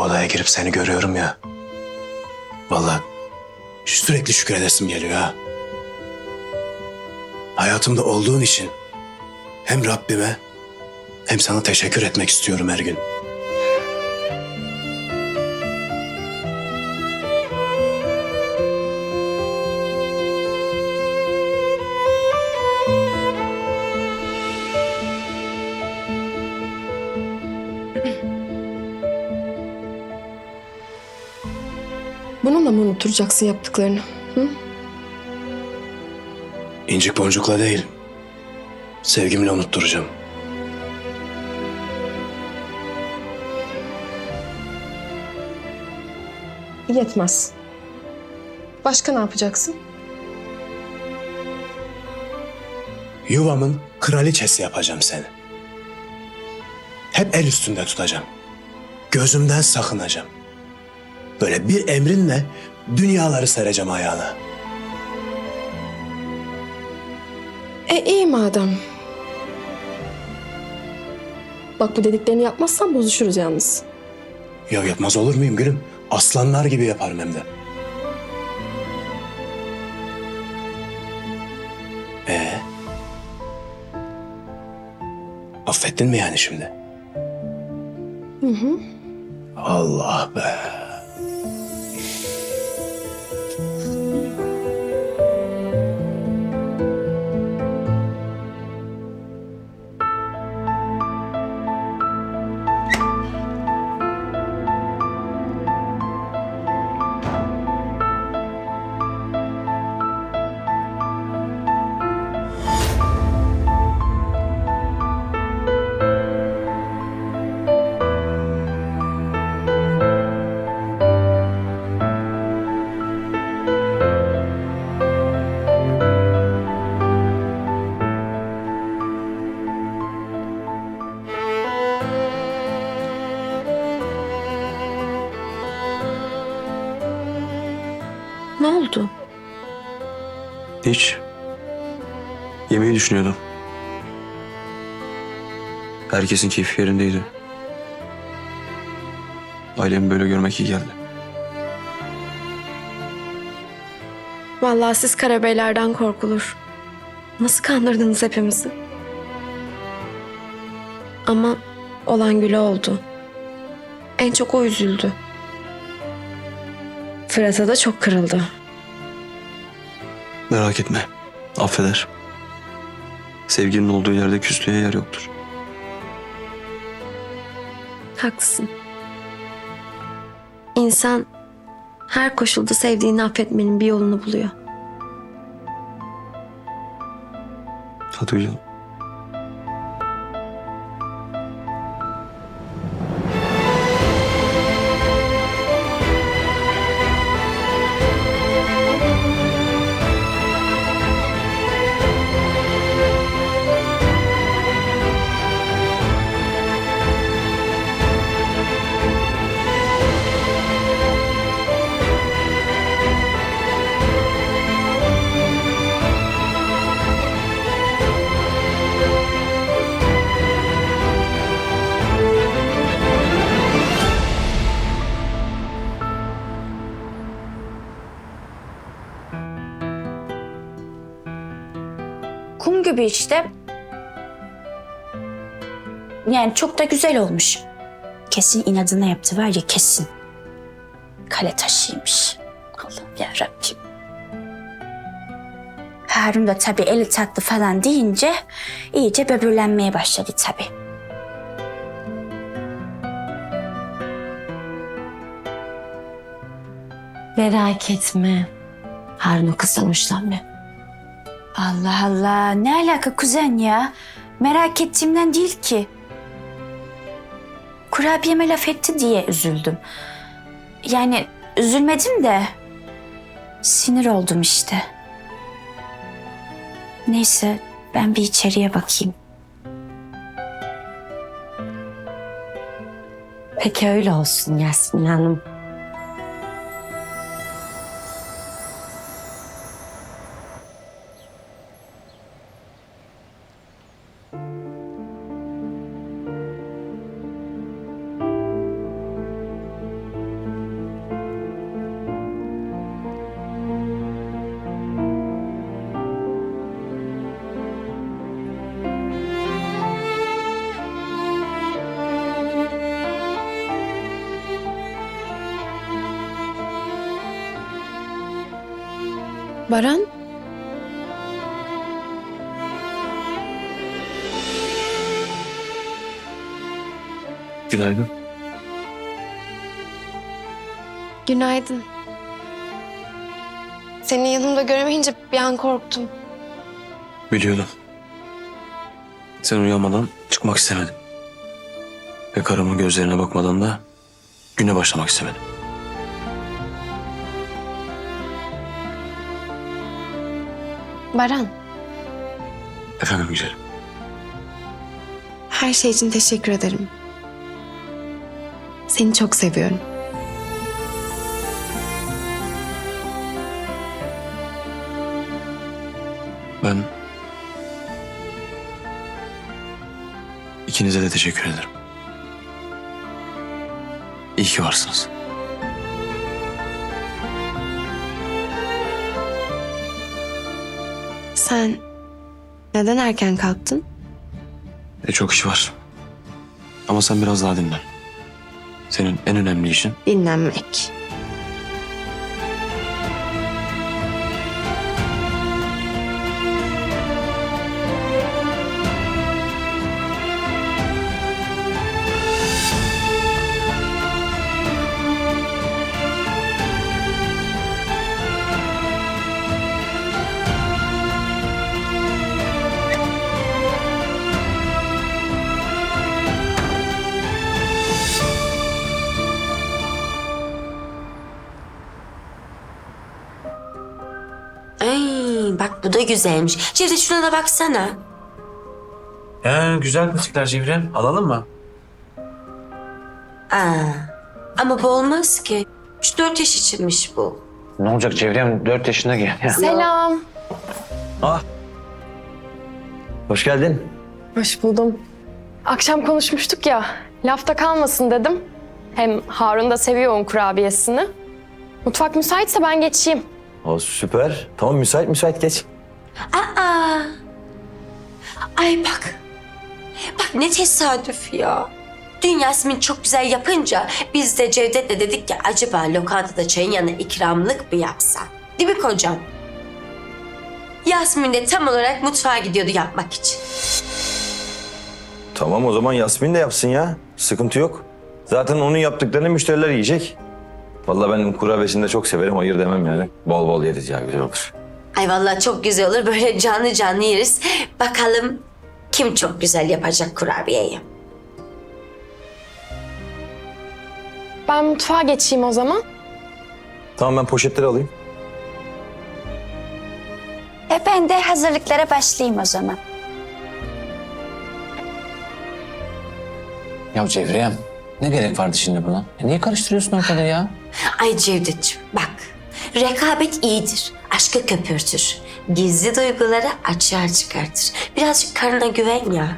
Odaya girip seni görüyorum ya. Vallahi sürekli şükredesim geliyor ha. Hayatımda olduğun için hem Rabbime hem sana teşekkür etmek istiyorum her gün. Bununla mı unuturacaksın yaptıklarını? Hı? İncik boncukla değil, sevgimle unutturacağım. Yetmez. Başka ne yapacaksın? Yuvamın kraliçesi yapacağım seni. Hep el üstünde tutacağım. Gözümden sakınacağım. Böyle bir emrinle dünyaları sereceğim ayağına. E iyi madem. Bak bu dediklerini yapmazsan bozuşuruz yalnız. Ya yapmaz olur muyum gülüm? Aslanlar gibi yaparım hem de. Ee? Affettin mi yani şimdi? Hı hı. Allah be. Ne oldu? Hiç. Yemeği düşünüyordum. Herkesin keyfi yerindeydi. Ailemi böyle görmek iyi geldi. Vallahi siz karabeylerden korkulur. Nasıl kandırdınız hepimizi? Ama olan Gül'e oldu. En çok o üzüldü. Fırat'a da çok kırıldı. Merak etme. Affeder. Sevginin olduğu yerde küslüğe yer yoktur. Haklısın. İnsan her koşulda sevdiğini affetmenin bir yolunu buluyor. Hadi uyuyalım. Gibi işte. Yani çok da güzel olmuş. Kesin inadına yaptı var ya kesin. Kale taşıymış. Allah'ım ya Rabbim. Harun da tabii eli tatlı falan deyince iyice böbürlenmeye başladı tabii. Merak etme. Harun o kızdan hoşlanmıyor. Allah Allah ne alaka kuzen ya? Merak ettiğimden değil ki. Kurabiyeme laf etti diye üzüldüm. Yani üzülmedim de sinir oldum işte. Neyse ben bir içeriye bakayım. Peki öyle olsun Yasmin Hanım. Baran, Günaydın. günaydın. Seni yanımda göremeyince bir an korktum. Biliyordum. Sen uyanmadan çıkmak istemedim. Ve karımın gözlerine bakmadan da güne başlamak istemedim. Baran, Efendim güzelim. her şey için teşekkür ederim. Seni çok seviyorum. Ben... ikinize de teşekkür ederim. İyi ki varsınız. Sen neden erken kalktın? E çok iş var. Ama sen biraz daha dinlen. Senin en önemli işin Dinlenmek. Da güzelmiş. Cevdet şuna da baksana. He, güzel patikler Civrem. Alalım mı? Aa, ama bu olmaz ki. 3-4 yaş içinmiş bu. Ne olacak Civrem? Dört yaşında gel. Selam. Hoş geldin. Hoş buldum. Akşam konuşmuştuk ya. Lafta kalmasın dedim. Hem Harun da seviyor un kurabiyesini. Mutfak müsaitse ben geçeyim. O süper. Tamam müsait müsait geç. Aa. Ay bak. Bak ne tesadüf ya. Dün Yasmin çok güzel yapınca biz de Cevdet'le dedik ki acaba lokantada çayın yanına ikramlık mı yapsak? Değil mi kocam? Yasmin de tam olarak mutfağa gidiyordu yapmak için. Tamam o zaman Yasmin de yapsın ya. Sıkıntı yok. Zaten onun yaptıklarını müşteriler yiyecek. Vallahi ben kurabiyesini de çok severim. Hayır demem yani. Bol bol yeriz ya güzel olur. Ay vallahi çok güzel olur. Böyle canlı canlı yeriz. Bakalım kim çok güzel yapacak kurabiyeyi. Ben mutfağa geçeyim o zaman. Tamam ben poşetleri alayım. E ben de hazırlıklara başlayayım o zaman. Ya Cevriyem ne gerek vardı şimdi buna? E niye karıştırıyorsun ortalığı ya? Ay Cevdetciğim bak. Rekabet iyidir. Aşkı köpürtür. Gizli duyguları açığa çıkartır. Birazcık karına güven ya.